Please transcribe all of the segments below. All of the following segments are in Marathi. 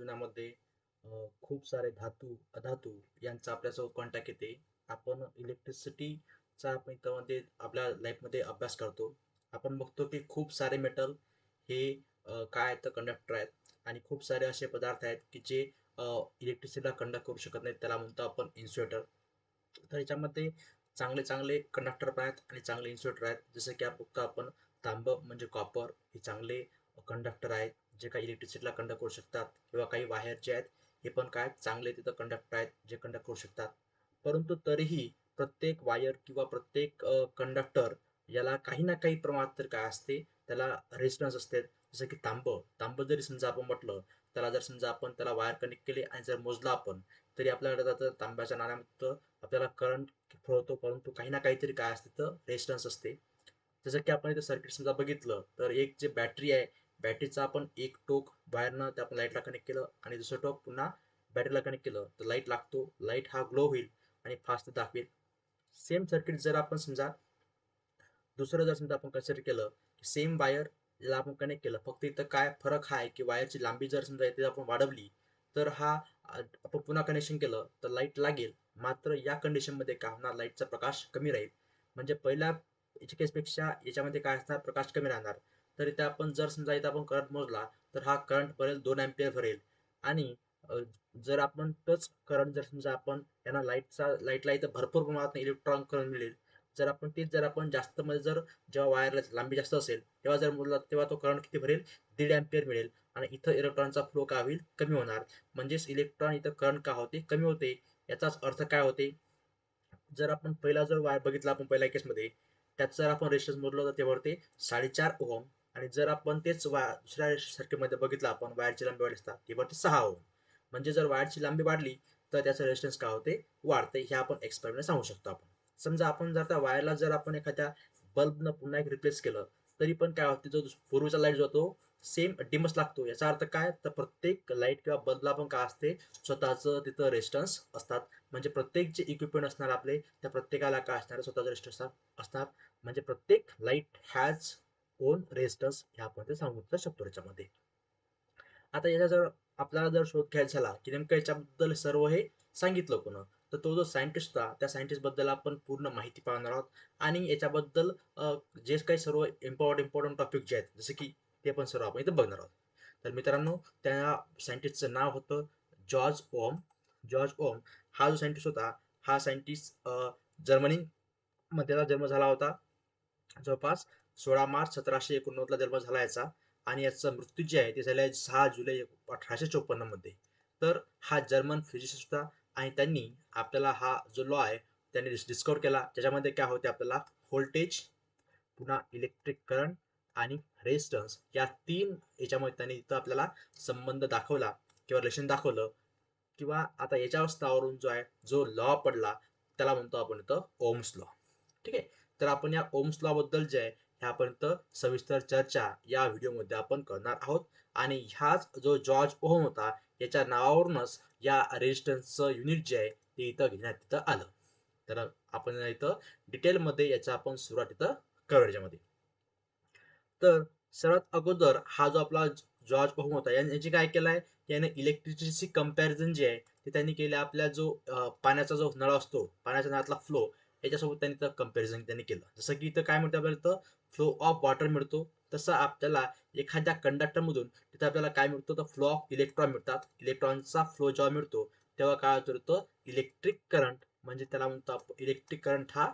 जीवनामध्ये खूप सारे धातू, अधातू यांचा आपल्यासोबत कॉन्टॅक्ट येते. आपण इलेक्ट्रिसिटीचा आपण त्यामध्ये आपल्या लाईफमध्ये अभ्यास करतो. आपण बघतो की खूप सारे मेटल हे काय आहेत तर कंडक्टर आहेत आणि खूप सारे असे पदार्थ आहेत की जे इलेक्ट्रिसिटीला कंडक्ट करू शकत नाहीत. त्याला म्हणतो आपण इन्स्युएटर तर याच्यामध्ये चांगले चांगले कंडक्टर पण आहेत आणि चांगले इन्स्युएटर आहेत. जसं की आपण बघतो आपण तांबं म्हणजे कॉपर हे चांगले कंडक्टर आहेत. जे काही इलेक्ट्रिसिटीला कंडक्ट करू शकतात किंवा काही वायर जे आहेत हे पण काय चांगले तिथं कंडक्टर आहेत जे कंडक्ट करू शकतात. परंतु तरीही प्रत्येक वायर किंवा प्रत्येक कंडक्टर याला काही ना काही प्रमाणात तर काय असते त्याला रेजिस्टन्स असते. जसं की तांबं, तांबं जरी समजा आपण म्हटलं त्याला जर समजा आपण त्याला वायर कनेक्ट केले आणि जर मोजला आपण तरी आपल्याला जातं तांब्याच्या नाण्यामध्ये आपल्याला करंट फ्लो होतो परंतु काही ना काहीतरी काय असते तर रेजिस्टन्स असते. जसं की आपण इथं सर्किट समजा बघितलं तर एक जे बॅटरी आहे बॅटरीचा आपण एक टोक वायरनं त्या आपण लाईटला कनेक्ट केलं आणि दुसरं टोक पुन्हा बॅटरीला कनेक्ट केलं तर लाइट लागतो. लाइट हा ग्लो होईल आणि फास्ट दाखवेल. सेम सर्किट जर आपण समजा दुसरं जर समजा आपण कन्सिडर केलं सेम वायरला आपण कनेक्ट केलं फक्त इथं काय फरक आहे की वायरची लांबी जर समजा इथे आपण वाढवली तर हा आपण पुन्हा कनेक्शन केलं तर लाइट लागेल. मात्र या कंडिशनमध्ये काय होणार लाईटचा प्रकाश कमी राहील. म्हणजे पहिल्या केसपेक्षा याच्यामध्ये काय असणार प्रकाश कमी राहणार. तर इथे आपण जर समजा इथं आपण करंट मोजला तर हा करंट भरेल दोन अँपिअर भरेल. आणि जर आपण तोच करंट जर समजा आपण यांना लाईटचा लाईटला इथं भरपूर प्रमाणात इलेक्ट्रॉन करंट मिळेल. जर आपण तेच जर आपण जास्त मध्ये जर जेव्हा वायरला लांबी जास्त असेल तेव्हा जर मोजला तेव्हा तो करंट किती भरेल? दीड अँपिअर मिळेल. आणि इथं इलेक्ट्रॉनचा फ्लो का होईल? कमी होणार. म्हणजेच इलेक्ट्रॉन इथं करंट का होते? कमी होते. याचाच अर्थ काय होते? जर आपण पहिला जर वायर बघितला आपण पहिल्या केसमध्ये त्यात जर आपण रेजिस्टन्स मोजलं तर ते भरते 4.5 ओहम आणि जर आपण तेच वा दुसऱ्या सर्किटमध्ये बघितलं आपण वायरची लांबी वाढली असता ती भरते 6 ओहम. म्हणजे जर वायरची लांबी वाढली तर त्याचं रेजिस्टन्स काय होते वाढते. हे आपण एक्सपेरिमेंट सांगू शकतो आपण. समजा आपण जर त्या वायरला जर आपण एखाद्या बल्बनं पुन्हा एक रिप्लेस केलं तरी पण काय होते जो पूर्वीचा लाइट जो तो सेम डिमस लागतो. याचा अर्थ काय तर प्रत्येक लाइट किंवा बल्बला पण काय असते स्वतःचं तिथं रेजिस्टन्स असतात. म्हणजे प्रत्येक जे इक्विपमेंट असणार आपले त्या प्रत्येकाला काय असणार स्वतःचं रेजिस्टन्स असणार. म्हणजे प्रत्येक लाइट हॅज ओन रेजिस्टन्स हे आपण ते सांगू शकतो याच्यामध्ये. आता याचा जर आपल्याला जर शोध घ्यायचा झाला की नेमकं याच्याबद्दल सर्व हे सांगितलं कोण तर तो जो सायंटिस्ट होता त्या सायंटिस्टबद्दल आपण पूर्ण माहिती पाहणार आहोत आणि याच्याबद्दल जे काही सर्व इम्पॉर्टंट इम्पॉर्टंट टॉपिक जे आहेत जसे की ते पण सर्व आपण इथं बघणार आहोत. तर मित्रांनो त्या सायंटिस्टचं नाव होतं जॉर्ज ओम जॉर्ज ओम हा जो सायंटिस्ट होता हा सायंटिस्ट जर्मनीमध्ये त्याचा जन्म झाला होता. जवळपास 16 मार्च सतराशे एकोणनव्वदला जन्म झाला याचा आणि याचा मृत्यू जे आहे ते झालं आहे सहा जुलै अठराशे चोपन्नमध्ये तर हा जर्मन फिजिसिस्ट होता आणि त्यांनी आपल्याला हा जो लॉ आहे त्यांनी डिस्कवर केला. ज्याच्यामध्ये काय होते आपल्याला व्होल्टेज पुन्हा इलेक्ट्रिक करंट आणि रेजिस्टन्स या तीन याच्यामध्ये त्यांनी इथं आपल्याला संबंध दाखवला किंवा रिलेशन दाखवलं किंवा आता याच्या स्तरावरून जो आहे जो लॉ पडला त्याला म्हणतो आपण इथं ओम्स लॉ. ठीक आहे. तर आपण या ओम्स लॉ बद्दल जे आहे ह्यापर्यंत सविस्तर चर्चा या व्हिडिओमध्ये आपण करणार आहोत आणि ह्याच जो जॉर्ज ओहम होता याच्या नावावरूनच या रेजिस्टन्सचं युनिट जे आहे ते इथं घेण्यात तिथं आलं. तर आपण इथं डिटेलमध्ये याचा आपण सुरुवात इथं करू याच्यामध्ये. तर सर्वात अगोदर हा जो आपला जॉर्ज ओहम होता यांनी काय केलंय याने इलेक्ट्रिसिटीची कंपॅरिझन जे आहे ते त्यांनी केले आपल्या जो पाण्याचा जो नळ असतो पाण्याच्या नळातला फ्लो याच्यासोबत त्यांनी तर त्यांनी केलं. जसं की इथं काय मिळतं आपल्याला फ्लो ऑफ वॉटर मिळतो. तसं आपल्याला एखाद्या कंडक्टरमधून तिथं आपल्याला काय मिळतो? तर फ्लो ऑफ इलेक्ट्रॉन मिळतात. इलेक्ट्रॉनचा फ्लो जेव्हा मिळतो तेव्हा काय होतं इलेक्ट्रिक करंट म्हणजे त्याला म्हणतो आपण इलेक्ट्रिक करंट हा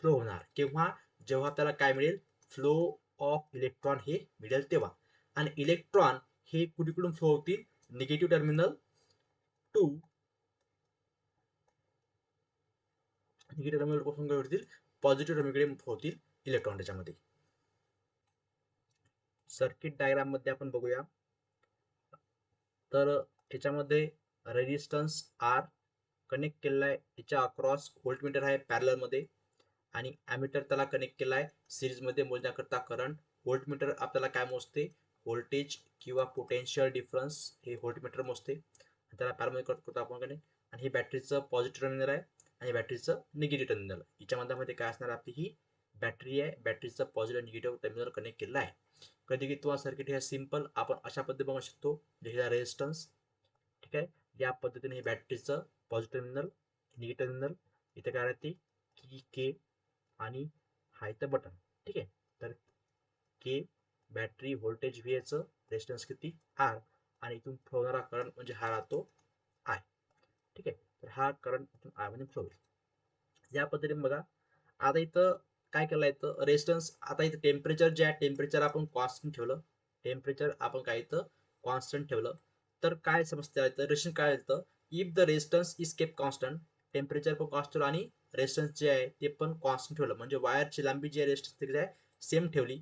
फ्लो होणार. किंवा जेव्हा त्याला काय मिळेल? फ्लो ऑफ इलेक्ट्रॉन हे मिळेल तेव्हा. आणि इलेक्ट्रॉन हे कुठेकडून फ्लो होतील? निगेटिव्ह टर्मिनल टू निगेटिव्ह टर्मिनलपासून काय होतील? पॉझिटिव्ह टर्मिनल होतील इलेक्ट्रॉन त्याच्यामध्ये. सर्किट डायग्राममध्ये आपण बघूया. तर याच्यामध्ये रेजिस्टन्स आर कनेक्ट केलेला आहे याच्या अक्रॉस व्होल्टमीटर आहे पॅरलरमध्ये आणि ॲमीटर त्याला कनेक्ट केला आहे सिरीजमध्ये मोजण्याकरता करंट. व्होल्टमीटर आपल्याला काय मोजते व्होल्टेज किंवा पोटेन्शियल डिफरन्स हे व्होल्टमीटर मोजते. त्याला पॅरलमध्ये कट करतो आपण कनेक्ट आणि हे बॅटरीचं पॉझिटिव्ह टर्मिनल आहे आणि बॅटरीचं निगेटिव्ह टर्मिनल. याच्या मध्ये काय असणार आपली ही बॅटरी आहे बॅटरीचं पॉझिटिव्ह निगेटिव्ह टर्मिनल कनेक्ट केलं आहे. कधी की तुम्हाला सर्किट हे सिंपल आपण अशा पद्धती बघू शकतो. हे रेजिस्टन्स ठीक आहे? या पद्धतीने बॅटरीचं पॉझिटिव्ह टर्मिनल निगेटिव्ह टर्मिनल इथे काय राहते? की के आणि हायचं बटन ठीक आहे? तर के बॅटरी व्होल्टेज व्ही एचं रेजिस्टन्स किती? आर आणि इथून फ्लोणारा करंट म्हणजे हा राहतो आय ठीक आहे? तर हा करंट इथून आयमध्ये फ्लो होईल या पद्धतीने बघा. आता इथं काय केलं इथं? रेजिस्टन्स आता इथं टेम्परेचर जे आहे टेम्परेचर आपण कॉन्स्टंट ठेवलं. टेम्परेचर आपण काय इथं? कॉन्स्टंट ठेवलं. तर काय समजतं इथं? रेशन काय येतं if the resistance is kept constant temperature पण कॉन्स्टंट आणि रेजिस्टन्स जे आहे ते पण कॉन्स्टंट ठेवलं. म्हणजे वायरची लांबी जी आहे रेजिस्टन्स आहे सेम ठेवली.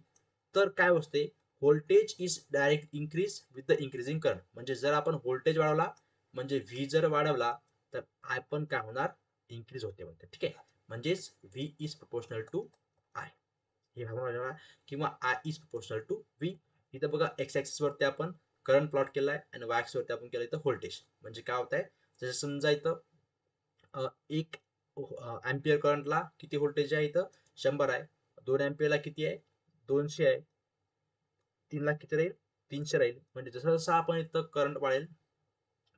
तर काय होते? Voltage is direct increase with the increasing current म्हणजे जर आपण व्होल्टेज वाढवला म्हणजे व्ही जर वाढवला तर आय पण काय होणार? इन्क्रीज होते म्हणते ठीक आहे? म्हणजेच व्ही इज प्रपोर्शनल टू हे भाग किंवा I is proportional to V इथं बघा एक्स ऍक्सिस वरती आपण करंट प्लॉट केलाय आणि वाय ऍक्सिस वरती आपण केलं इथं व्होल्टेज म्हणजे काय होत आहे जसं समजा इथं एक अँपियर करंटला किती व्होल्टेज आहे इथं? शंभर आहे. दोन अँपियरला किती आहे? दोनशे आहे. तीनला किती राहील? तीनशे राहील. म्हणजे जसं जसं आपण इथं करंट वाढेल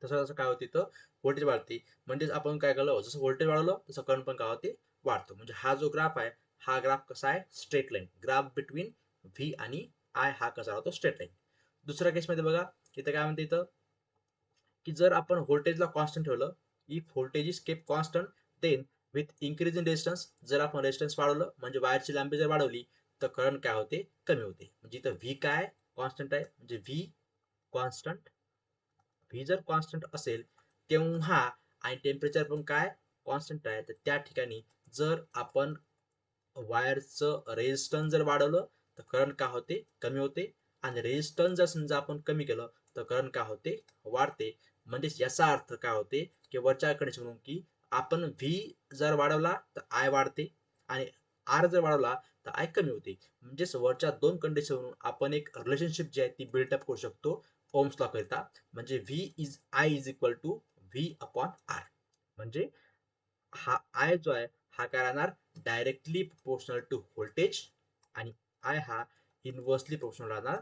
तसं तसं काय होते इथं? व्होल्टेज वाढते. म्हणजेच आपण काय केलं जसं व्होल्टेज वाढवलं तसं करंट पण काय होते? वाढतो. म्हणजे हा जो ग्राफ आहे हा ग्राफ कसा आहे? Straight line graph between V आणि आय हा कसा राहतो? स्ट्रेट लाईन दुसऱ्या केसमध्ये बघा इथं काय म्हणते इथं? की जर आपण व्होल्टेजला कॉन्स्टंट ठेवलं if voltage is kept constant then with increase in resistance जर आपण रेजिस्टन्स वाढवलं म्हणजे वायरची लांबी जर वाढवली तर करंट काय होते? कमी होते. म्हणजे इथं व्ही काय कॉन्स्टंट आहे. म्हणजे व्ही कॉन्स्टंट व्ही जर कॉन्स्टंट असेल तेव्हा आणि टेम्परेचर पण काय? कॉन्स्टंट आहे. तर त्या ठिकाणी जर आपण वायरचं रेजिस्टन्स जर वाढवलं तर करंट का होते? कमी होते. आणि रेजिस्टन्स जर समजा आपण कमी केलं तर करंट का होते? वाढते. म्हणजेच याचा अर्थ काय होते? की वरच्या कंडिशन म्हणून की आपण व्ही जर वाढवला तर आय वाढते. आणि आर जर वाढवला तर आय कमी होते. म्हणजेच वरच्या दोन कंडिशन म्हणून आपण एक रिलेशनशिप जी आहे ती बिल्डअप करू शकतो ओम्स लॉ करिता. म्हणजे V is I is equal to V upon R म्हणजे हा आय जो आहे हा काय राहणार? डायरेक्टली प्रोपोर्शनल टू व्होल्टेज आणि आय हा इनव्हर्सली प्रोपोर्शनल राहणार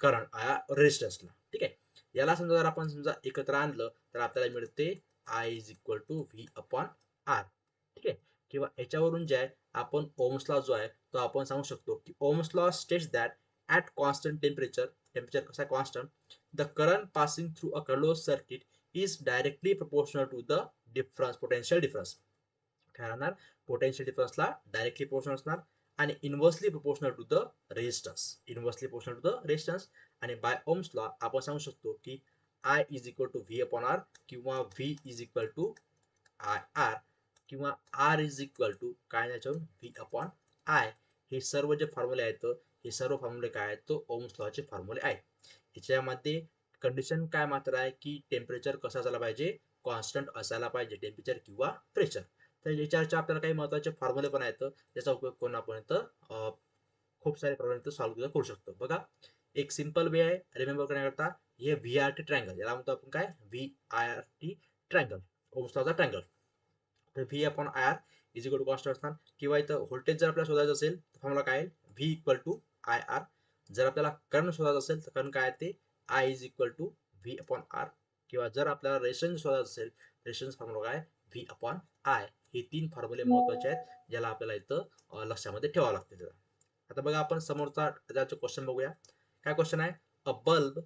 करंट रेजिस्टन्सला ठीक आहे? याला समजा जर आपण समजा एकत्र आणलं तर आपल्याला मिळते I is equal to V upon R ठीक आहे? किंवा याच्यावरून जे आहे आपण ओम्स लॉ जो आहे तो आपण सांगू शकतो की Ohm's law states that at constant temperature temperature कसा constant the current passing through a close circuit is directly proportional to the difference potential difference काय राहणार पोटेन्शियल डिफरन्सला डायरेक्टली प्रोपोर्शनल असणार. आणि inversely proportional to the resistance inversely proportional to the resistance आणि बाय ओम्स लॉ आपण सांगू शकतो की I is equal to V upon R किंवा V is equal to I R किंवा आर इज इक्वल टू काय त्याच्यावरून व्ही अपॉन आय हे सर्व जे फॉर्म्युले आहेत हे सर्व फॉर्म्युले काय आहेत? तो ओम्स लॉचे फॉर्म्युले आहेत. याच्यामध्ये कंडिशन काय मात्र आहे की टेम्परेचर कसं असायला पाहिजे? कॉन्स्टंट असायला पाहिजे. टेम्परेचर किंवा प्रेशर तर याच्यावरचे आपल्याला काही महत्त्वाचे फॉर्म्युले पण आहेत. त्याचा उपयोग करून आपण इथं खूप सारे प्रॉब्लेम इथं सॉल्व्ह करू शकतो. बघा एक सिंपल वे आहे. रिमेंबर करण्याकरता हे व्ही आर टी ट्रँगल याला म्हणतो आपण काय? V I R T triangle ओम्सलाचा triangle तर V upon I R is equal to constant असणार. किंवा इथं व्होल्टेज जर आपल्याला शोधायचं असेल तर फॉर्म्युला काय V equal to I R जर आपल्याला करंट शोधायचं असेल तर करंट काय ते I is equal to V upon R किंवा जर आपल्याला रेशन शोधायचं असेल रेशन फॉर्म्युला काय? व्ही अपॉन आय हे तीन फॉर्म्युले महत्त्वाचे आहेत ज्याला आपल्याला इथं लक्षामध्ये ठेवावं लागते आता बघा आपण समोरचा त्याचा क्वेश्चन बघूया. काय क्वेश्चन आहे? A bulb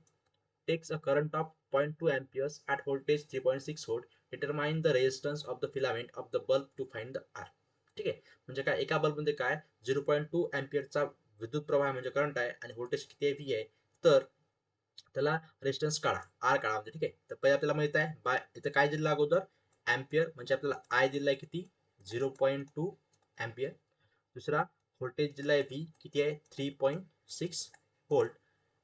takes a current of point two amperes at voltage three point six volt determine the resistance of the filament of the bulb to find the R ठीक आहे? म्हणजे काय? एका बल्बमध्ये काय? झिरो पॉईंट टू अँपियरचा विद्युत प्रवाह म्हणजे करंट आहे आणि व्होल्टेज किती आहे? व्ही आहे. तर त्याला रेजिस्टन्स काढा. आर काढा म्हणजे ठीक आहे? तर पहिले आपल्याला माहीत आहे बाय इथं काय दिलं अगोदर? अँपियर म्हणजे आपल्याला आय दिलाय किती? झिरो पॉईंट टू अँपियर दुसरा व्होल्टेज दिलाय व्ही किती आहे? Three point six volt.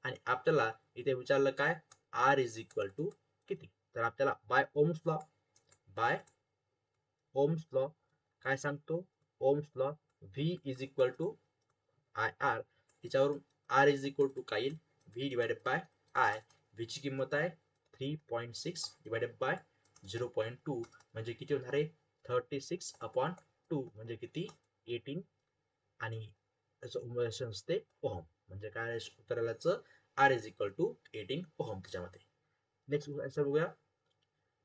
आणि आपल्याला इथे विचारलं काय? आर इज इक्वल टू किती? तर आपल्याला by Ohm's law by Ohm's law काय सांगतो? Ohm's law V is equal to I R याच्यावरून आर इज इक्वल टू काय येईल? व्ही डिवायडेड बाय आय व्हीची किंमत आहे three point six divided by zero point two म्हणजे किती होणार आहे? थर्टी सिक्स अपॉन टू म्हणजे किती? एटीन आणि त्याचं असते ओहम. म्हणजे काय उत्तरालाच R is equal to eighteen ohm त्याच्यामध्ये. नेक्स्ट आन्सर बघूया.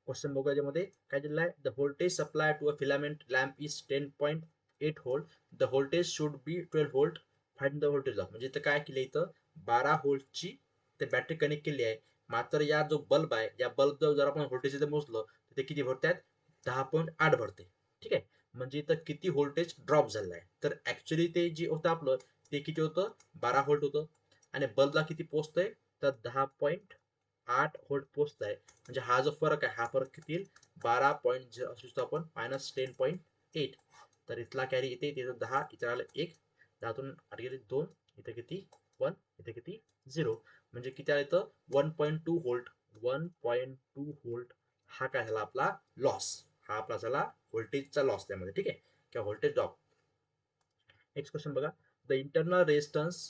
क्वेश्चन बघूया याच्यामध्ये काय दिलेलं आहे? The voltage supply to a filament lamp is ten point eight hold the voltage should be twelve volt fine the voltage of म्हणजे इथं काय केलं इथं? बारा होल्टची ते बॅटरी कनेक्ट केली आहे. मात्र या जो बल्ब आहे या बल्ब जर आपण व्होल्टेज इथे मोजलं तर ते किती भरतात दहा पॉईंट आठ भरते. ठीक आहे? म्हणजे इथं किती व्होल्टेज ड्रॉप झालेलं आहे तर ऍक्च्युली ते जे होतं आपलं ते किती होतं? बारा व्होल्ट होतं. आणि बल्बला किती पोचतंय? तर दहा पॉईंट आठ व्होल्ट पोचत आहे म्हणजे हा जो फरक आहे हा फरक किती येईल? बारा पॉईंट झिरो असू शकतो आपण मायनस टेन पॉईंट एट तर इथला कॅरी इथे तिथं दहा इथं आलं एक. दहातून आठ गेले दोन इथे किती? वन इथे किती? झिरो म्हणजे किती आलं तर one point two volt one point two volt हा काय झाला आपला? लॉस हा आपला झाला व्होल्टेजचा लॉस त्यामध्ये ठीक आहे? किंवा व्होल्टेज ड्रॉप नेक्स्ट क्वेश्चन बघा. The internal resistance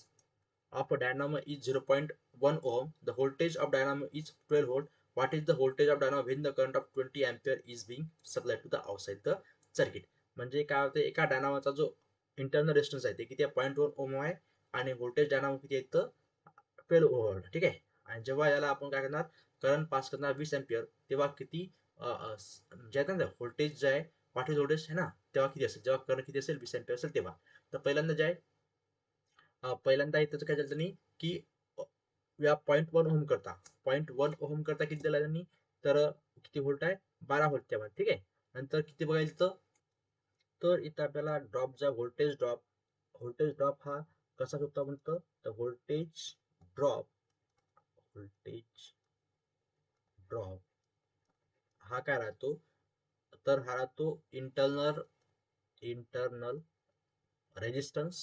of a dynamo is 0.1 ohm. The voltage of dynamo is 12 volt. What is the voltage of dynamo when the current of 20 ampere is being supplied to the outside the circuit? म्हणजे काय होते एका डायनामाचा जो इंटरनल रेजिस्टन्स आहे ते किती आहे? पॉईंट वन ओम आहे. आणि व्होल्टेज डायनामो किती आहे तर ट्वेल्व ओव्हर ठीक आहे? आणि जेव्हा याला आपण काय करणार? करंट पास करणार वीस एम्पियर तेव्हा किती जे आहे ना व्होल्टेज जे आहे पाठी व्होल्टेज आहे ना तेव्हा किती असेल? जेव्हा करंट किती असेल? वीस एम्पियर असेल तेव्हा. तर पहिल्यांदा जे आहे पहिल्यांदा इथं काय झालं त्यांनी की या पॉईंट वन ओहम करता. पॉईंट वन ओहम करता किती दिला त्यांनी? तर किती व्होल्ट आहे? बारा व्होल्ट त्यामध्ये ठीक आहे? नंतर किती बघायचं तर तर इथं आपल्याला ड्रॉप जा व्होल्टेज ड्रॉप व्होल्टेज ड्रॉप हा कसा शोधतो आपण तर व्होल्टेज ड्रॉप व्होल्टेज ड्रॉप हा काय राहतो? तर हा राहतो इंटरनल इंटरनल रेजिस्टन्स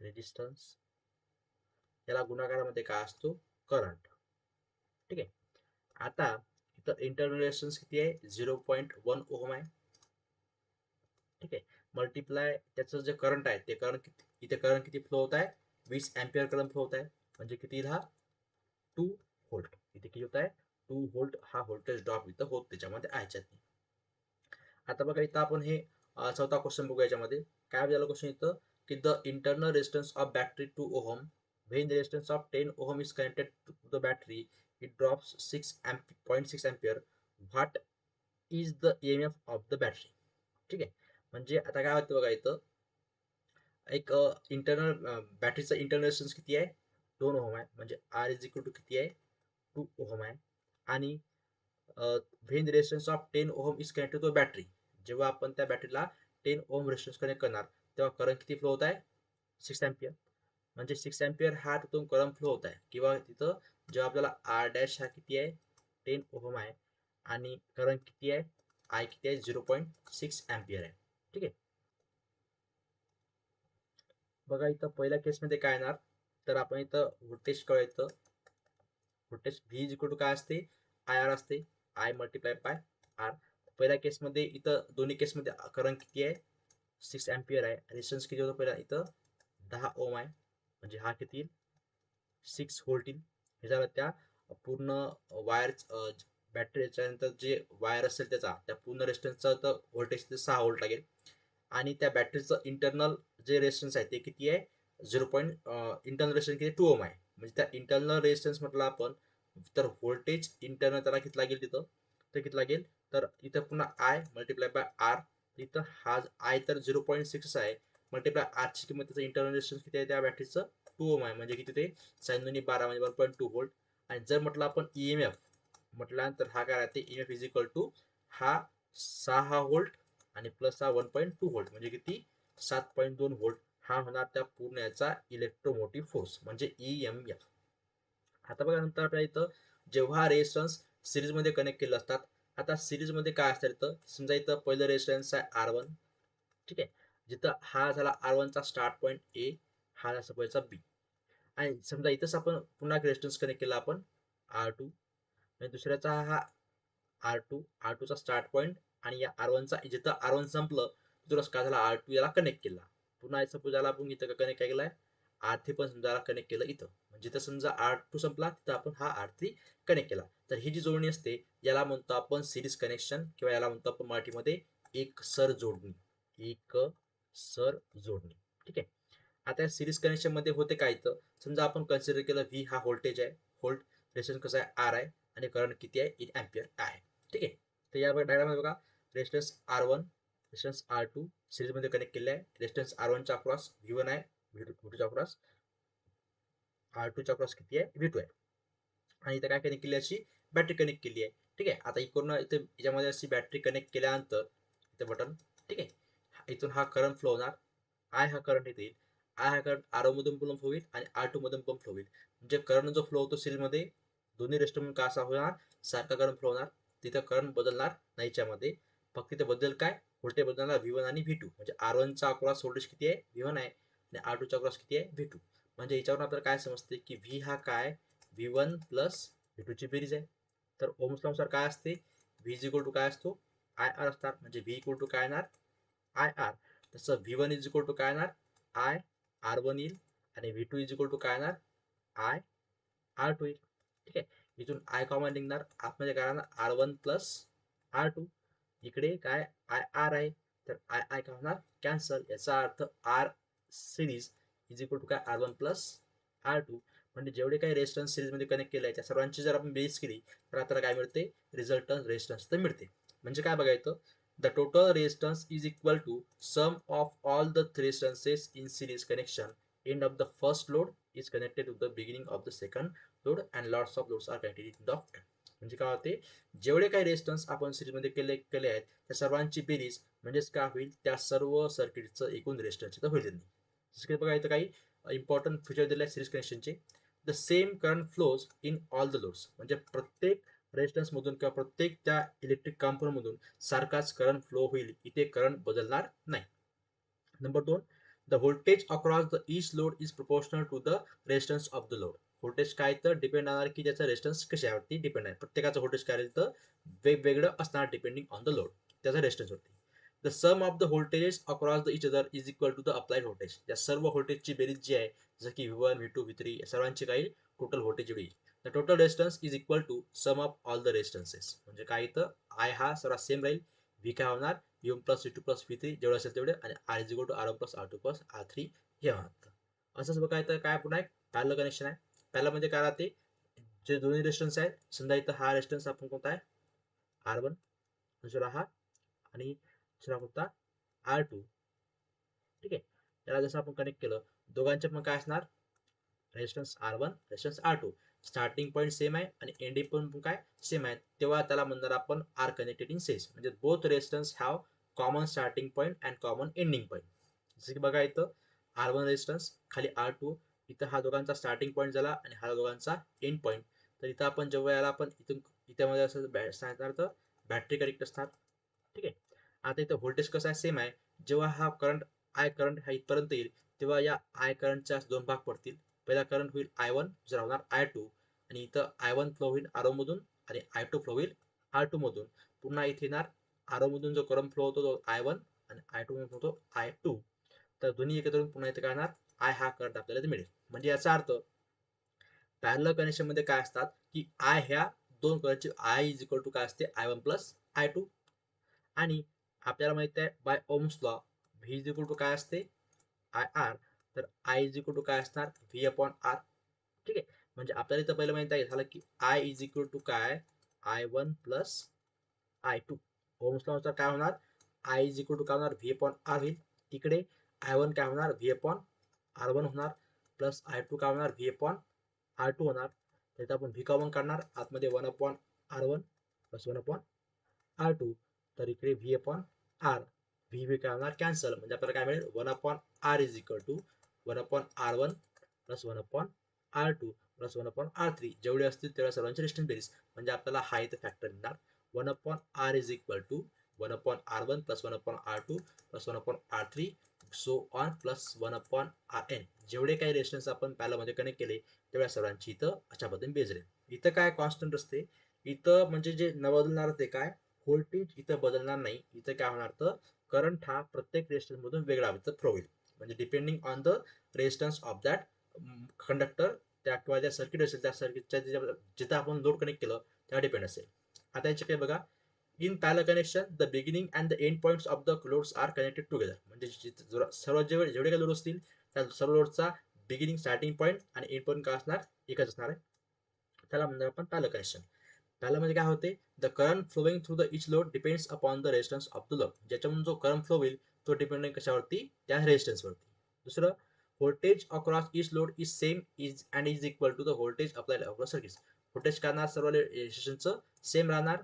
रेजिस्टन्स याला गुणाकारामध्ये काय असतो? करंट ठीक आहे? आता इथं इंटरनल रेजिस्टन्स किती आहे? झिरो पॉईंट वन ओहम आहे. ठीक आहे? मल्टिप्लाय त्याचं जे करंट आहे ते करंट किती इथे करंट किती फ्लो होत आहे? वीस एम्पियर करंट फ्लो होत आहे. म्हणजे किती हा? Two volt. इथे किती होत आहे? टू व्होल्ट हा व्होल्टेज ड्रॉप इथं होत त्याच्यामध्ये याच्यात. आता बघा इथं आपण हे चौथा क्वेश्चन बघू याच्यामध्ये. काय झालं क्वेश्चन इथं? की the internal internal resistance of battery 2 ohm. The the resistance of 10 ohm is the battery the battery it drops 6 amp 0.6 ampere. What is the emf of the battery? ठीक आहे. म्हणजे आता काय होतं बघा इथं? एक इंटरनल बॅटरीचा इंटरनल रेसिस्टन्स किती आहे? दोन ओहम आहे. म्हणजे आर इज इक्वल टू किती आहे? टू ओहम आहे. आणि when resistance of ten ohm is connected to battery जेव्हा आपण त्या बॅटरीला टेन ओहम रेसिस्टन्स कनेक्ट करणार तेव्हा करंट किती फ्लो होत आहे? सिक्स अँपियर म्हणजे सिक्स अँपियर हा तिथून करंट फ्लो होत आहे. किंवा तिथं जेव्हा आपल्याला आर डॅश हा किती आहे? टेन ओहम आहे. आणि करंट किती आहे? आय किती आहे? झिरो पॉईंट सिक्स अँपियर आहे. ठीक आहे? बघा इथं पहिल्या केसमध्ये काय येणार? तर आपण इथं व्होल्टेज कळायचं. Voltage V is equal to काय असते? आय आर असते. आय मल्टिप्लाय बाय आर पहिल्या केसमध्ये इथं दोन्ही केसमध्ये करंट किती आहे? सिक्स एम्पियर आहे. रेजिस्टन्स किती होतं पहिला? इथं दहा ओम आहे. म्हणजे हा किती येईल? सिक्स व्होल्ट येईल. हे झालं त्या पूर्ण वायर बॅटरीच्या नंतर जे वायर असेल त्याचा त्या पूर्ण रेस्टन्सचा तर व्होल्टेज सहा व्होल्ट लागेल. आणि त्या बॅटरीचं इंटरनल जे रेजिस्टन्स आहे ते किती आहे? झिरो पॉईंट इंटरनल रेजिस्टन्स किती टू ओम आहे. म्हणजे त्या इंटरनल रेजिस्टन्स म्हटलं आपण तर व्होल्टेज इंटरनल त्याला किती लागेल तिथं? तर किती लागेल? तर इथं पुन्हा आय मल्टिप्लाय बाय आर इथं हा आय तर झिरो पॉईंट सिक्स आहे. मल्टिप्लाय आरची किंमत त्याचं इंटरनल रेजिस्टन्स किती आहे? त्या बॅटरीचं टू ओम आहे. म्हणजे किती ते? साईन बारा म्हणजे वन पॉईंट टू व्होल्ट आणि जर म्हटलं आपण ई एम एफ म्हटल्यानंतर हा काय राहते E M F is equal to हा सहा व्होल्ट आणि प्लस हा वन पॉईंट टू व्होल्ट म्हणजे किती? सात पॉईंट दोन व्होल्ट हा होणार त्या पूर्ण याचा इलेक्ट्रोमोटिव्ह फोर्स म्हणजे ई एम एफ आता बघा नंतर आपल्या इथं जेव्हा रेजिस्टन्स सिरीजमध्ये कनेक्ट केले असतात आता सिरीजमध्ये काय असतं इथं? समजा इथं पहिलं रेजिस्टन्स आहे आर वन ठीक आहे? जिथं हा झाला आर वनचा स्टार्ट पॉईंट ए हा झाला सपोजचा बी आणि समजा इथंच आपण पुन्हा रेजिस्टन्स कनेक्ट केला आपण आर टू आणि दुसऱ्याचा हा आर टू आर टूचा स्टार्ट पॉईंट आणि या आर वनचा जिथं आर वन संपलं तिथूनच काय झाला? आर टू याला कनेक्ट केला. पुन्हा सपोज याला आपण इथं कनेक्ट काय केलाय? आर थ्री पण समजा कनेक्ट केलं इथं. म्हणजे जिथं समजा आर टू संपला तिथं आपण हा आर थ्री कनेक्ट केला. तर ही जी जोडणी असते याला म्हणतो आपण सिरीज कनेक्शन किंवा याला म्हणतो आपण मराठीमध्ये एक सर जोडणी. एक सर जोडणी. ठीक आहे? आता या सिरीज कनेक्शनमध्ये होते काय तर समजा आपण कन्सिडर केलं व्ही हा व्होल्टेज आहे. व्होल्ट रेशन कसं आहे? आर आहे. आणि करंट किती आहे? इन अँपियर आहे. ठीक आहे? तर या डायग्राम बघा. Resistance R one resistance R two सिरीजमध्ये कनेक्ट केले आहे. रेस्टन्स आर वनचा अक्रॉस व्ही वन आहे. व्ही टूचा अक्रॉस आर टूचा अक्रॉस किती आहे? व्ही टू आहे. आणि इथं काय कनेक्ट केली अशी? बॅटरी कनेक्ट केली आहे. ठीक आहे? आता इकडून इथे याच्यामध्ये अशी बॅटरी कनेक्ट केल्यानंतर इथे बटन ठीक आहे? इथून हा करंट फ्लो होणार. आय हा करंट इथे येईल. आय हा करंट आर मधून पण फ्लो होईल आणि आर टू मधून पण फ्लो होईल. म्हणजे करंट जो फ्लो होतो सिरीजमध्ये दोन्ही रेस्टोरंट का असा होणार? सारखा करंट फ्लो होणार. तिथं करंट बदलणार नाही याच्यामध्ये. फक्त ते बदल काय? व्होल्टेज बदलणार व्ही वन आणि व्ही टू म्हणजे आर वनचा अक्रॉस व्होल्टेज किती आहे? व्ही वन आहे. आणि आर टूचा अक्रॉस किती आहे? व्ही टू म्हणजे याच्यावरून आपल्याला काय समजते की व्ही हा काय? व्ही वन प्लस व्ही टूची बेरीज आहे. तर ओम्स काय असते? व्ही इज इक्वल टू काय असतो? आय आर असतात. म्हणजे व्ही इक्वल टू काय येणार? आय आर तसं V one is equal to काय येणार? आय आर वन येईल. आणि V two is equal to काय येणार? आय आर टू येईल. ठीक आहे? इथून आय कॉमन निघणार. आतमध्ये काय राहणार? R one plus R two इकडे काय? आय आर आहे. तर आय आय काय होणार? कॅन्सल याचा अर्थ R series is equal to काय? R one plus R two म्हणजे जेवढे काही रेजिस्टन्स सिरीजमध्ये कनेक्ट केले आहे त्या सर्वांची जर आपण बेस केली तर आपल्याला काय मिळते? रिझल्टन्स रेजिस्टन्स तर मिळते. म्हणजे काय बघायचं? The total resistance is equal to sum of all the resistances in series connection end of the first load is connected to the beginning of the second load and lots of loads are connected in the म्हणजे काय होते? जेवढे काही रेजिस्टन्स आपण सिरीजमध्ये केले केले आहेत त्या सर्वांची बेरीज म्हणजेच काय होईल? त्या सर्व सर्किटचं एकूण रेजिस्टन्स इथं होईल. जसं की बघा इथं काही इम्पॉर्टंट फीचर दिले आहेत सिरीज कनेक्शनचे the same current flows in all the loads म्हणजे प्रत्येक रेजिस्टन्समधून किंवा प्रत्येक त्या इलेक्ट्रिक कॉम्पोनंट मधून सारखाच करंट फ्लो होईल. इथे करंट बदलणार नाही. नंबर दोन the voltage across the each load is proportional to the resistance of the load voltage काय तर डिपेंड राहणार की त्याचं रेस्टन्स कशावरती डिपेंड आहे. प्रत्येकाचं व्होल्टेज काय राहील तर वेगवेगळं असणार डिपेंडिंग ऑन द लोड त्याचा रेस्टन्सवरती the sum of the voltages across the each other is equal to the applied voltage या सर्व व्होल्टेजची बेरीज जी आहे जसं की V one V two V three या सर्वांची काही टोटल व्होल्टेज एवढी the total resistance is equal to sum of all the resistances म्हणजे काय तर आय हा सर्वात सेम राहील. व्ही काय होणार? V one plus V two plus V three जेवढे असेल तेवढे आणि R is equal to R one plus R two plus R three हे होणार. असंच बघायचं काय पुन्हा एक पॅरल कनेक्शन आहे. पॅरल म्हणजे काय राहते? जे दोन्ही रेस्टन्स आहेत समजा इथं हा रेस्टन्स आपण कोणता आहे? आर वन दुसरा हा आणि दुसरा कोणता? आर टू ठीक आहे? त्याला जसं आपण कनेक्ट केलं दोघांचे पण काय असणार? Resistance R one resistance R two starting point same आहे आणि एंडिंग पॉईंट पण काय? सेम आहे. तेव्हा त्याला म्हणणार आपण आर कनेक्टेड इन सेस म्हणजे both resistance have common starting point and common ending point जसं की बघा इथं आर वन रेजिस्टन्स खाली आर टू इथं हा दोघांचा स्टार्टिंग पॉईंट झाला आणि हा दोघांचा एंड पॉईंट तर इथं आपण जेव्हा याला आपण इथून इथ्यामध्ये असं सांगणार तर बॅटरी कनेक्ट असतात ठीक आहे? आता इथं व्होल्टेज कसं आहे? सेम आहे. जेव्हा हा करंट आय करंट हा इथपर्यंत येईल तेव्हा या आय करंटच्या दोन भाग पडतील. पहिला करंट होईल आय वन जर होणार आय टू आणि इथं आय वन फ्लो होईल आर मधून आणि आय टू फ्लो होईल आर टू मधून. पुन्हा इथे येणार आर मधून जो करंट फ्लो होतो तो आय वन आणि आय टू मधून होतो आय टू तर दोन्ही एकत्र पुन्हा इथे काय येणार आय हा करंट आपल्याला मिळेल. म्हणजे याचा अर्थ पॅरल कनेक्शनमध्ये काय असतात? की आय ह्या दोन करंटची आय इज इक्वल टू काय असते? I one plus I two आणि आपल्याला माहीत आहे by Ohm's law V is equal to काय असते? आय आर तर आय इज इक्वल टू काय असणार? व्ही अपॉन आर ठीक आहे? म्हणजे आपल्याला इथं पहिलं माहीत आहे झालं की आय इज इक्वल टू काय? I one plus I two Ohm's लॉनुसार काय होणार? आय इज इक्वल टू काय होणार? व्ही अपॉन आर होईल. इकडे आय वन काय होणार? व्ही अपॉन आर वन होणार. प्लस आय टू काय होणार व्ही अपॉन आर टू होणार तर इथं आपण व्ही कॉमन काढणार आतमध्ये one upon R one plus one upon R two तर इकडे V upon R V V काय होणार कॅन्सल म्हणजे आपल्याला काय मिळेल one upon R is equal to one upon R one plus one upon R two plus one upon R three जेवढे असतील तेवढ्या सर्वांची डिस्टन्स बेरीज म्हणजे आपल्याला हा इथे फॅक्टर मिळणार one upon R is equal to one upon R one plus one upon R two plus one upon R three so on plus one upon R N जेवढे काही रेजिस्टन्स आपण पॅलामध्ये म्हणजे कनेक्ट केले तेवढ्या सर्वांची इथं अशा पद्धतीने बेज राहील इथं काय कॉन्स्टंट असते? इथं म्हणजे जे न बदलणार ते काय? व्होल्टेज इथं बदलणार नाही. इथं काय होणार तर करंट हा प्रत्येक रेजिस्टन्समधून वेगळा इथं होईल. म्हणजे depending on the resistance of that conductor त्या किंवा ज्या सर्किट असेल त्या सर्किटच्या जिथं आपण लोड कनेक्ट केलं त्या डिपेंड असेल. आता याचे काय बघा. In parallel connection the beginning and the end points of the loads are connected together म्हणजे सर्व जेवढे जेवढे काही लोड असतील त्या सर्व लोडचा बिगिनिंग स्टार्टिंग पॉईंट आणि एंड पॉईंट काय असणार? एकच असणार आहे. त्याला म्हणजे आपण पॅरल कनेक्शन पहिला म्हणजे काय होते? The current flowing through the each load depends upon the resistance of the load ज्याच्यामधून जो करंट फ्लो होईल तो डिपेंड कशावरती? त्या रेजिस्टन्सवरती दुसरं voltage across each load is same is and is equal to the voltage applied across circuit voltage करणार सर्व रेजिस्टन्सचं सेम राहणार.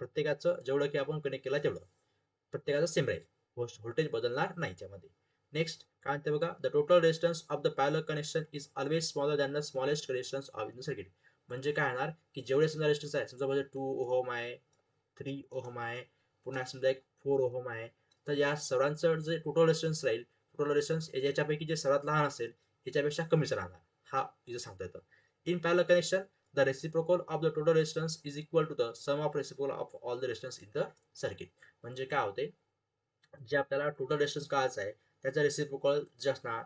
प्रत्येकाचं जेवढं की आपण कनेक्ट केला तेवढं. प्रत्येकाचं सेम राहील. व्होल्टेज बदलणार नाही त्यामध्ये नेक्स्ट काय म्हणते बघा the total resistance of the parallel connection is always smaller than the smallest resistance of in the circuit म्हणजे काय होणार की जेवढे समजा रेजिस्टन्स आहे समजा माझं टू ओहम आहे थ्री ओहम आहे पुन्हा समजा एक फोर ओहम आहे तर या सर्वांचं जे टोटल रेजिस्टन्स राहील टोटल रेजिस्टन्स याच्यापैकी जे सर्वात लहान असेल याच्यापेक्षा कमीच राहणार. हा इथं सांगता येतं in parallel connection the reciprocal of the total resistance is equal to the sum of reciprocal of all the resistance in the circuit म्हणजे काय होते? जे आपल्याला टोटल रेजिस्टन्स काढायचं आहे त्याचा रेसिप्रोकल जे असणार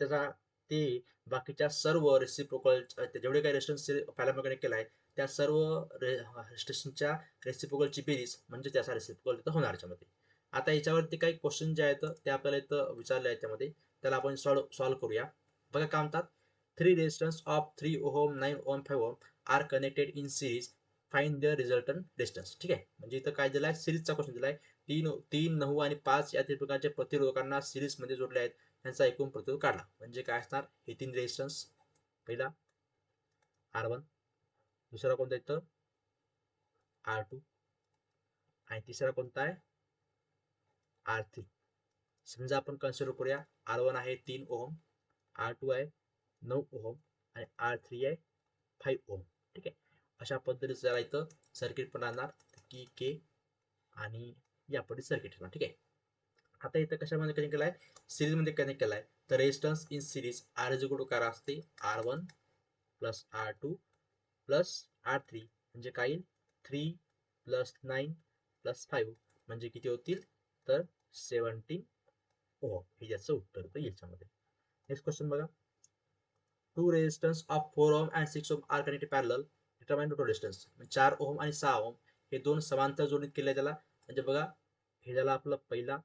त्याचा ते बाकीच्या सर्व रेसिप्रोकल जेवढे काही रेस्टन्स पहिल्या केला आहे त्या सर्व रेजिस्ट्रेशनच्या रेसिप्रोकलची बेरीज म्हणजे त्याचा रेसिप्रोकल तिथं होणार याच्यामध्ये. आता याच्यावरती काही क्वेश्चन जे आहेत ते आपल्याला इथं विचारले आहेत त्यामध्ये त्याला आपण सॉल्व सॉल्व करूया. बघा काय म्हणतात? Three resistance of three ohm nine ohm five ohm are connected in series find the resultant distance ठीक आहे? म्हणजे इथं काय दिलं आहे सिरीजचा क्वेश्चन दिला आहे तीन तीन नऊ आणि पाच या तीन प्रकारच्या प्रतिरोधकांना सिरीजमध्ये जोडले आहेत. त्यांचा एकूण प्रतिरोध काढला म्हणजे काय असणार? हे तीन रेजिस्टन्स पहिला आर वन दुसरा कोणता इथं? आर टू आणि तिसरा कोणता आहे? आर थ्री समजा आपण कन्सिडर करूया. आर वन आहे तीन ओहम आर टू आहे नऊ ओहम आणि आर थ्री आहे फाईव्ह ओहम. ठीक आहे? अशा पद्धतीचं जरा इथं सर्किट पण राहणार. की के आणि या पद्धती सर्किट राहणार. ठीक आहे? आता इथं कशामध्ये कनेक्ट केला आहे सिरीजमध्ये कनेक्ट केला आहे तर resistance in series R is to काय असते? R one plus R two plus R three म्हणजे काय येईल? Three plus nine plus five म्हणजे किती होतील? तर सेवन्टीन ओ हे याचं उत्तर येईल याच्यामध्ये. नेक्स्ट क्वेश्चन बघा. Two resistance of four ohm and six ohm are connected parallel determine total distance चार ओहम आणि सहा ओम हे दोन समांतर जोडणीत केले त्याला. म्हणजे बघा हे झाला आपलं पहिला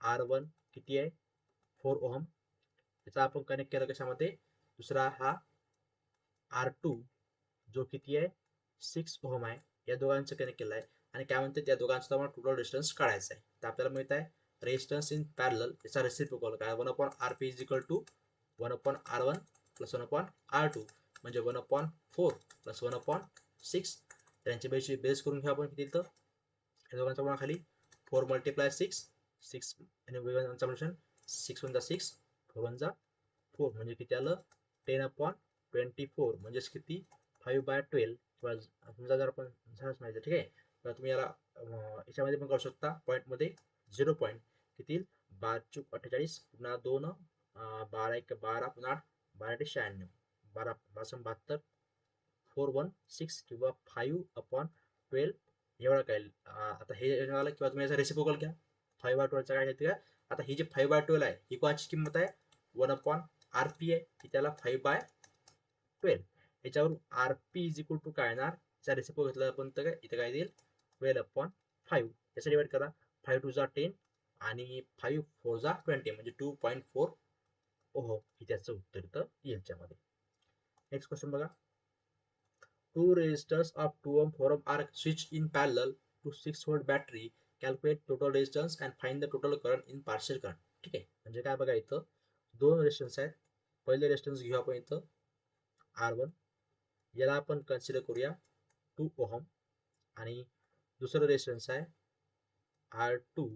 आर वन किती आहे? फोर ओहम त्याचा आपण कनेक्ट केला कशामध्ये? दुसरा हा आर टू जो किती आहे? सिक्स ओहम आहे. या दोघांचं कनेक्ट केलं आहे. आणि काय म्हणते त्या दोघांचा आम्हाला टोटल डिस्टन्स काढायचा आहे. तर आपल्याला माहीत आहे रेजिस्टन्स इन पॅरल याचा रेसिप्रोकल काय one upon R P is equal to one upon R one plus one upon R two म्हणजे one upon four plus one upon six त्यांची बेसची बेस करून घेऊ आपण किती इथं? या दोघांचा गुणा खाली फोर मल्टिप्लाय सिक्स सिक्स आणि वेगळ्यांचा मिशन सिक्स वनचा सिक्स फोर वनचा फोर म्हणजे किती आलं? टेन अपॉन ट्वेंटी फोर म्हणजेच किती? फाईव्ह बाय ट्वेल्व किंवा तुमचा जर आपण झालंच माहिती ठीक आहे? तर तुम्ही याला याच्यामध्ये पण करू शकता. पॉईंटमध्ये झिरो पॉईंट किती? बारा चूक अठ्ठेचाळीस पुन्हा दोन बारा एक बारा पुन्हा आठ बाराटे शहाण्णव. बारा बारा बहात्तर फोर वन सिक्स किंवा फाईव्ह अपॉन ट्वेल्व. एवढा काय आता हे आलं किंवा तुम्ही याचा रेसिपोकल घ्या. फाईव्ह बाय ट्वेल्वचा काय घेते का आता ही जी फाईव्ह बाय ट्वेल्व आहे ही कोणाची किंमत आहे? वन अपॉन आर पी आहे. की त्याला फाईव्ह बाय ट्वेल्व. याच्यावरून R P is equal to काय येणार? त्याचा रेसिपो घेतला आपण तर काय इथं काय देईल? Twelve upon five. याचा डिवाइड करा. फाईव्ह टू जा टेन आणि फाईव्ह फोर जा ट्वेंटी म्हणजे टू पॉईंट फोर ओहो हे त्याचं उत्तर इथं येईल त्यामध्ये नेक्स्ट क्वेश्चन बघा. Two resistors of two ohm four ohm are switch in parallel to six volt battery calculate total resistance and find the total current in partial current ठीक आहे? म्हणजे काय बघा इथं? दोन रेजिस्टन्स आहेत. पहिले रेजिस्टन्स घेऊ आपण इथं. आर वन याला आपण कन्सिडर करूया टू ओहम आणि दुसरं रेजिस्टन्स आहे आर टू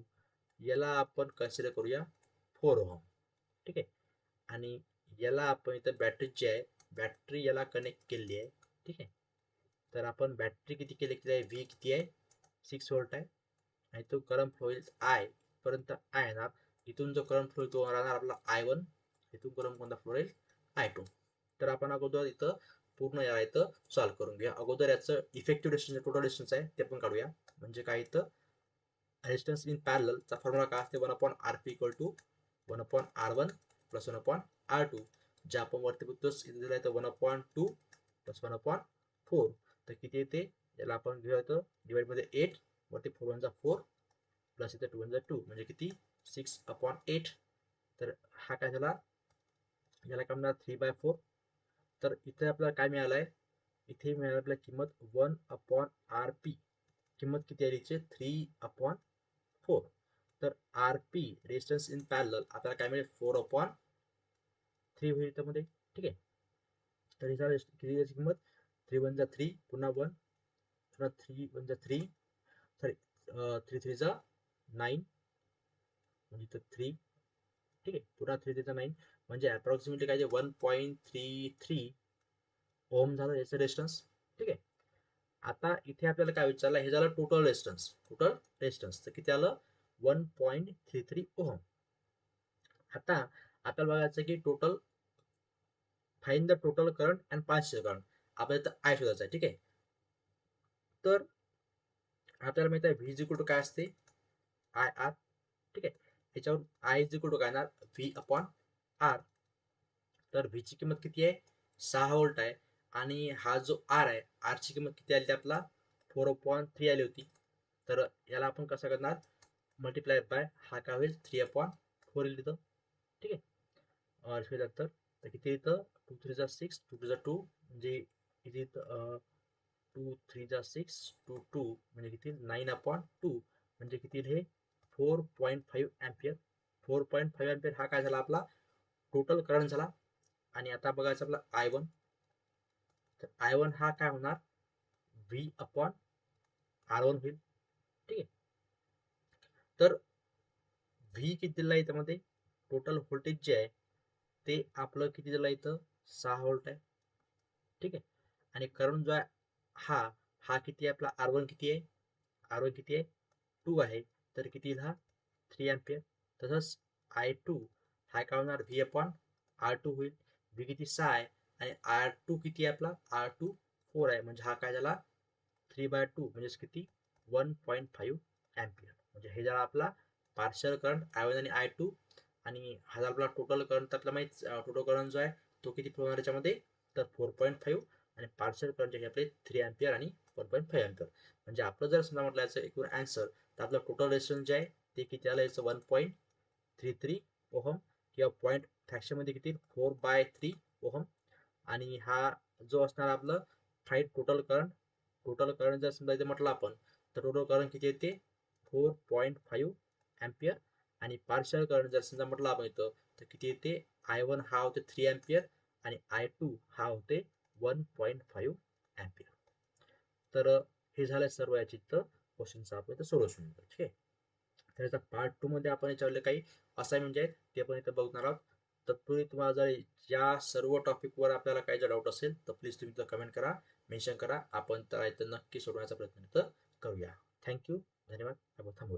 याला आपण कन्सिडर करूया फोर ओहम ठीक आहे? आणि याला आपण इथं बॅटरी जी आहे बॅटरी याला कनेक्ट केलेली आहे. ठीक आहे? तर आपण बॅटरी किती केली आहे? व्ही किती आहे? सिक्स वोल्ट आहे. आणि तो करंट फ्लो होईल आय पर्यंत आय येणार. इथून जो करंट फ्लो तो राहणार आपला आय वन इथून करंट कोणता फ्लो येईल? आय टू तर आपण अगोदर इथं पूर्ण या इथं सॉल्व करून घ्या अगोदर याचं इफेक्टिव्ह डिस्टन्स टोटल डिस्टन्स आहे ते पण काढूया. म्हणजे काय इथं? रेजिस्टन्स इन पॅरलचा फॉर्म्युला काय असते? One upon R P equal to one upon R one plus one upon R two. जे आपण वरती बघतो इथे दिलं तर one upon two plus one upon four. तर किती येते? याला आपण घेऊया तर डिवाइडमध्ये एट वरती फोर वनचा फोर प्लस इथे टू वनचा टू म्हणजे किती? सिक्स अपॉन एट तर हा काय झाला? याला काय म्हणणार थ्री बाय फोर तर इथे आपल्याला काय मिळालं आहे इथे मिळाली आपल्याला किंमत वन अपॉन आर पी किंमत किती आली थ्री अपॉन फोर तर R P resistance in parallel आपल्याला काय मिळेल? फोर अपॉन थ्री होईल त्यामध्ये. ठीक आहे? तर हिचा रेस्ट- किती याची किंमत? थ्री वन जा थ्री पुन्हा वन पुन्हा थ्री वन जा थ्री सॉरी थ्री थ्री जा नाईन म्हणजे तर थ्री ठीक आहे? पुन्हा थ्री थ्रीचा नाईन म्हणजे अप्रॉक्सिमेटली काय one point three three ohm झालं याचं रेजिस्टन्स ठीक आहे? आता इथे आपल्याला काय विचारलं? हे झालं टोटल रेजिस्टन्स टोटल रेजिस्टन्स तर किती आलं? One point three three ohm आता आपल्याला बघायचं की total find the total current and partial current आपल्याला इथं आय शोधायचं आहे ठीक आहे? तर आपल्याला माहिती आहे व्ही इक्वल टू काय असते? आय आर ठीक आहे? याच्यावर आय इज इक्वल टू काय येणार? व्ही अपॉन आर तर व्ही ची किंमत किती आहे? सहा वोल्ट आहे. आणि हा जो आर आहे आर ची किंमत किती आली आपला? फोर पॉईंट थ्री आली होती. तर याला आपण कसं करणार? मल्टीप्लाय बाय हा काय होईल थ्री अपॉन फोर येईल तिथं ठीक आहे और तर तर किती येतं टू थ्री जा सिक्स टू टू जा टू म्हणजे किती येतं टू थ्री जा सिक्स टू टू म्हणजे किती नाईन अपॉन टू म्हणजे किती हे? Four point five ampere four point five ampere हा काय झाला आपला? टोटल करंट झाला. आणि आता बघायचं आपला आय वन तर आय वन हा काय होणार? व्ही अपॉन आर वन होईल. ठीक आहे? तर व्ही किती दिला आहे त्यामध्ये टोटल व्होल्टेज जे आहे ते आपलं किती दिलं इथं? सहा व्होल्ट आहे. ठीक आहे? आणि करंट जो आहे हा हा किती आहे? आपला आर वन किती आहे? आर वन किती आहे? टू आहे. तर किती हा थ्री अँपियर तसंच आय टू हा काय होणार? व्ही अपॉन आर टू होईल. व्ही किती? सहा आहे. आणि आर टू किती आहे आपला? आर टू फोर आहे. म्हणजे हा काय झाला? थ्री बाय टू म्हणजेच किती? वन पॉईंट फाईव्ह अँपियर म्हणजे हे झाला आपला पार्शल करंट आय वन आणि आय टू आणि हा झाला आपला टोटल करंट आपला माहीत टोटल करंट जो आहे तो किती फ्लो होणार याच्यामध्ये? तर फोर पॉईंट फाईव्ह आणि पार्शल करंट जे आपले थ्री अँपियर आणि फोर पॉईंट फाईव्ह अँपियर म्हणजे आपलं जर समजा म्हटलं याचं एकूण अँसर तर आपलं टोटल रेजिस्टन्स जे आहे ते किती आलं? याचं one point three three ohm किंवा पॉईंट फ्रॅक्शनमध्ये किती? Four by three ohm. आणि हा जो असणार आपलं find total current total current जर समजा इथे म्हटलं आपण तर टोटल करंट किती येते? फोर पॉईंट फाईव्ह अँपियर आणि पार्शल करंट जर समजा म्हटलं आपण इथं तर किती येते? आय वन हा होते थ्री अँपियर आणि आय टू हा होते वन पॉईंट फाईव्ह अँपियर तर हे झालं सर्व या चित्र क्वेश्चनचं आपण इथं सोल्युशन ठीक आहे? तर याचा पार्ट टू मध्ये आपण याच्यावरले काही असाइनमेंट आहेत ते पण इथं बघणार आहोत. तत्पूर्वी तुम्हाला जर या सर्व टॉपिकवर आपल्याला काही जर डाऊट असेल तर प्लीज तुम्ही इथं कमेंट करा मेन्शन करा. आपण तर इथं नक्की सोडवण्याचा प्रयत्न इथं करूया. थँक्यू धन्यवाद आपण थांबू